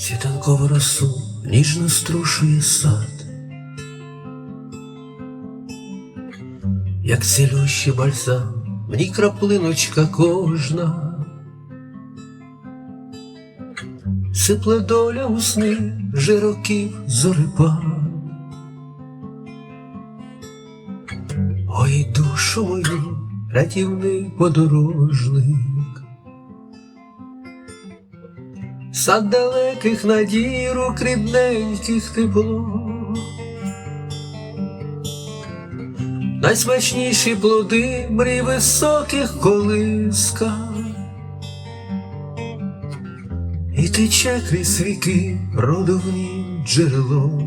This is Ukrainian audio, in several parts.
Світанкову росу ніжно струшує сад, як цілющий бальзам, в ній краплиночка кожна, сипле доля у сни жироків зорипа. Ой, душу мою, рятівний подорожник. Сад далеких надій, рук рідненьких тепло. Найсмачніші плоди мрій високих колиска. І тече крізь віки родовні джерело.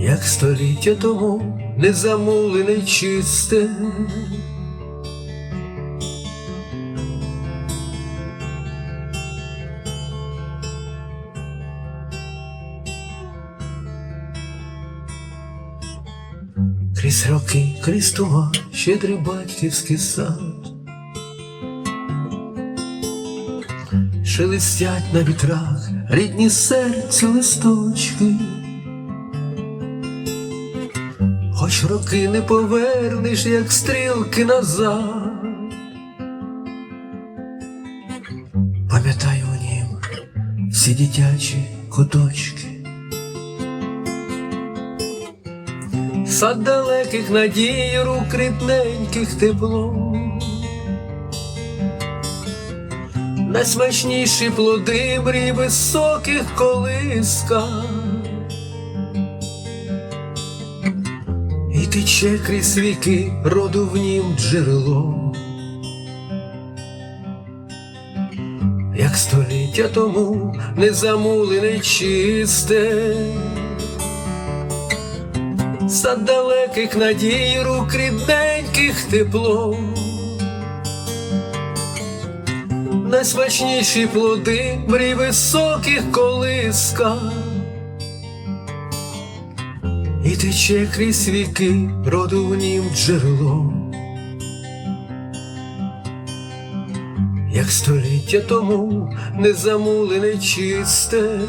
Як століття тому незамулене чисте. Крізь роки, крізь тума, щедрий батьківський сад. Шелестять на вітрах рідні серцю листочки. Хоч роки не повернеш, як стрілки назад. Пам'ятаю у нім всі дитячі куточки. Сад далеких надій, рук рідненьких тепло. Найсмачніші плоди мрій високих колиска. І тече крізь віки роду в нім джерело. Як століття тому незамулене чисте. Сад далеких надій, рук рідненьких тепло. Найсмачніші плоди мрій високих колиска. І тече крізь віки роду в нім джерело. Як століття тому незамулене чисте.